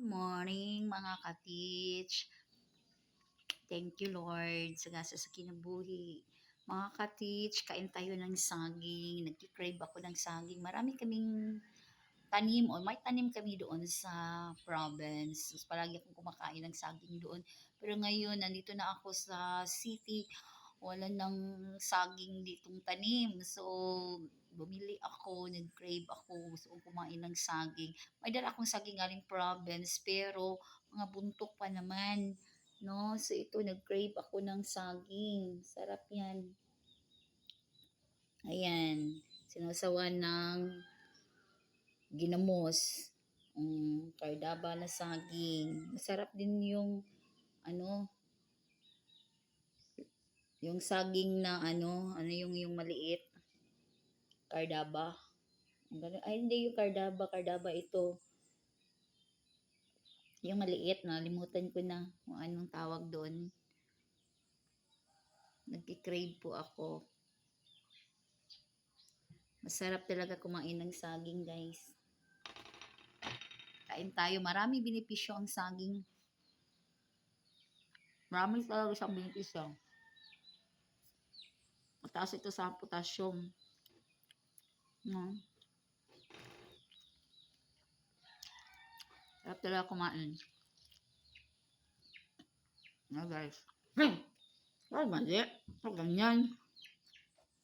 morning mga ka-teach. Thank you Lord sa gasa sa kinabuhi. Mga ka-teach, kain tayo ng saging. Nagkikrave ako ng saging. Marami kaming tanim o may tanim kami doon sa province. So, palagi akong kumakain ng saging doon. Pero ngayon, nandito na ako sa city. Wala nang saging ditong tanim. So, bumili ako, nag-crave ako, kong kumain ng saging. May dala akong saging galing province, pero mga buntok pa naman. No? So, ito, nag-crave ako ng saging. Sarap yan. Ayan. Sinasawan ng ginamos. Um, kardaba na saging. Masarap din yung ano yung saging na ano, ano yung yung maliit. Ganda- Ay, hindi yung kardaba. Kardaba ito. Yung maliit, nalimutan ko na kung anong tawag doon. Nagkikrave po ako. Masarap talaga kumain ng saging, guys. Kain tayo. Marami benepisyo ang saging. Marami talaga siyang benepisyo. Mataas ito sa potassium. No? Sarap talaga kumain. Na guys. Hmm. Ay, mali. Pag ganyan.